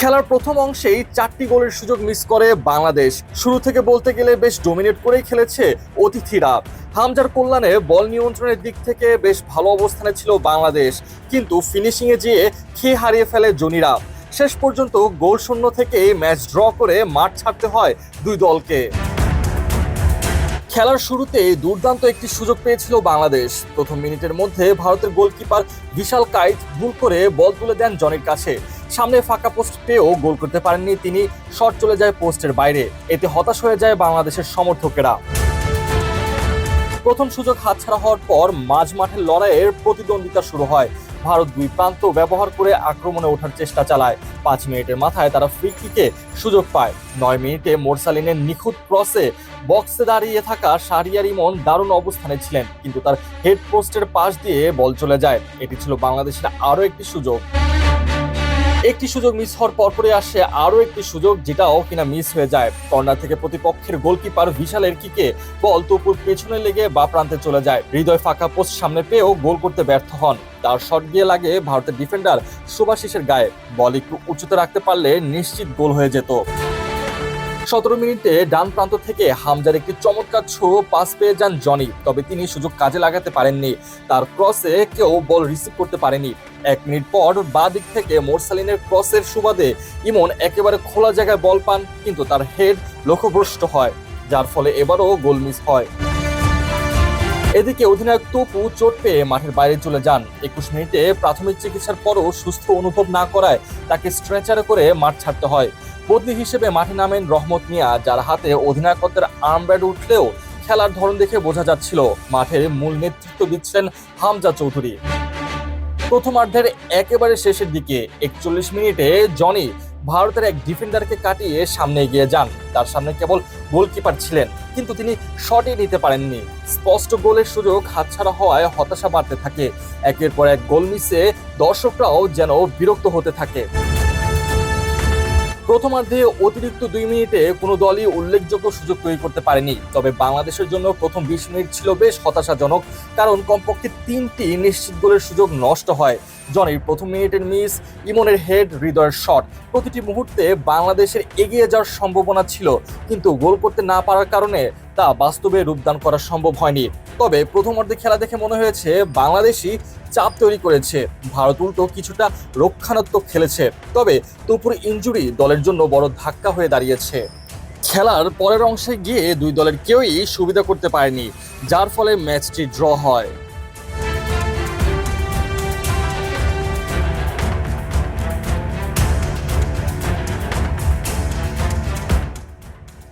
খেলার প্রথম অংশেই চারটি গোলের সুযোগ মিস করে বাংলাদেশ। শুরু থেকে বলতে গেলে বেশ ডোমিনেট করেই খেলেছে অতিথিরা। হামজার কল্যাণে বল নিয়ন্ত্রণের দিক থেকে বেশ ভালো অবস্থানে ছিল বাংলাদেশ। কিন্তু ফিনিশিংয়ে যেয়ে খেয়ে হারিয়ে ফেলে জনিরা। শেষ পর্যন্ত গোল শূন্য থেকে ম্যাচ ড্র করে মাঠ ছাড়তে হয় দুই দলকে। খেলার শুরুতে দুর্দান্ত একটি সুযোগ পেয়েছিল বাংলাদেশ। প্রথম মিনিটের মধ্যে ভারতের গোলকিপার বিশাল কাইট ভুল করে বল তুলে দেন জনের কাছে। সামনে ফাঁকা পোস্ট পেয়েও গোল করতে পারেননি তিনি, শট চলে যায় পোস্টের বাইরে। এতে হতাশ হয়ে যায় বাংলাদেশের সমর্থকেরা। প্রথম সুযোগ হাতছাড়া হওয়ার পর মাঝ মাঠের লড়াইয়ের প্রতিদ্বন্দ্বিতা শুরু হয়। ভারত দুই প্রান্ত ব্যবহার করে আক্রমণে ওঠার চেষ্টা চালায়। পাঁচ মিনিটের মাথায় তারা ফ্রি কিকে সুযোগ পায়। নয় মিনিটে মোরসালিনের নিখুঁত ক্রসে বক্সে দাঁড়িয়ে থাকা শাহরিয়ার ইমন দারুণ অবস্থানে ছিলেন, কিন্তু তার হেড পোস্টের পাশ দিয়ে বল চলে যায়। এটি ছিল বাংলাদেশের আরও একটি সুযোগ। একটি সুযোগ মিস হওয়ার পরপরই আসে আরও একটি সুযোগ, যেটাও কিনা মিস হয়ে যায়। কর্নার থেকে প্রতিপক্ষের গোলকিপার বিশালের কিকে বল তপুর পেছনে লেগে বা প্রান্তে চলে যায়। হৃদয় ফাঁকা পোস্ট সামনে পেয়েও গোল করতে ব্যর্থ হন। তার শট গিয়ে লাগে ভারতের ডিফেন্ডার সুভাশিসের গায়ে। বল একটু উঁচুতে রাখতে পারলে নিশ্চিত গোল হয়ে যেত। সতেরো মিনিটে ডান প্রান্ত থেকে হামজার একটি চমৎকার ছো পাস পেয়ে যান জনি, তবে তিনি সুযোগ কাজে লাগাতে পারেননি। তার ক্রসে কেউ বল রিসিভ করতে পারেনি। এক মিনিট পর বা দিক থেকে মোরসালিনের ক্রসের সুবাদে ইমন একেবারে খোলা জায়গায় বল পান, কিন্তু তার হেড লক্ষ্যভ্রষ্ট হয়, যার ফলে এবারও গোল মিস হয়। এদিকে অধিনায়ক তপু চোট পেয়ে মাঠের বাইরে চলে যান। একুশ মিনিটে প্রাথমিক চিকিৎসার পরও সুস্থ অনুভব না করায় তাকে স্ট্রেচারে করে মাঠ ছাড়তে হয়। বদলি হিসেবে মাঠে নামেন রহমত মিয়া, যার হাতে অধিনায়কত্বের আর্মব্যাড উঠলেও খেলার ধরন দেখে বোঝা যাচ্ছিল মাঠের মূল নেতৃত্ব দিচ্ছেন হামজা চৌধুরী। প্রথমার্ধের একেবারে শেষের দিকে একচল্লিশ মিনিটে জনি ভারতের এক ডিফেন্ডারকে কাটিয়ে সামনে এগিয়ে যান। তার সামনে কেবল গোলকিপার ছিলেন, কিন্তু তিনি শটই নিতে পারেননি। স্পষ্ট গোলের সুযোগ হাতছাড়া হওয়ায় হতাশা বাড়তে থাকে। একের পর এক গোল মিসে দর্শকরাও যেন বিরক্ত হতে থাকে। প্রথমার্ধে অতিরিক্ত দুই মিনিটে কোনো দলই উল্লেখযোগ্য সুযোগ তৈরি করতে পারেনি। তবে বাংলাদেশের জন্য প্রথম বিশ মিনিট ছিল বেশ হতাশাজনক, কারণ কমপক্ষে তিনটি নিশ্চিত গোলের সুযোগ নষ্ট হয়। জনির প্রথম মিনিটের মিস, ইমনের হেড হৃদয়ের শট। প্রতিটি মুহূর্তে বাংলাদেশের এগিয়ে যাওয়ার সম্ভাবনা ছিল, কিন্তু গোল করতে না পারার কারণে তা বাস্তবে রূপদান করা সম্ভব হয়নি। তবে প্রথম অর্ধে খেলা দেখে মনে হয়েছে বাংলাদেশই চাপ তৈরি করেছে। ভারত উল্টো কিছুটা রক্ষণাত্মক খেলেছে। তবে তপুর ইঞ্জুরি দলের জন্য বড় ধাক্কা হয়ে দাঁড়িয়েছে। খেলার পরের অংশে গিয়ে দুই দলের কেউই সুবিধা করতে পারেনি, যার ফলে ম্যাচটি ড্র হয়।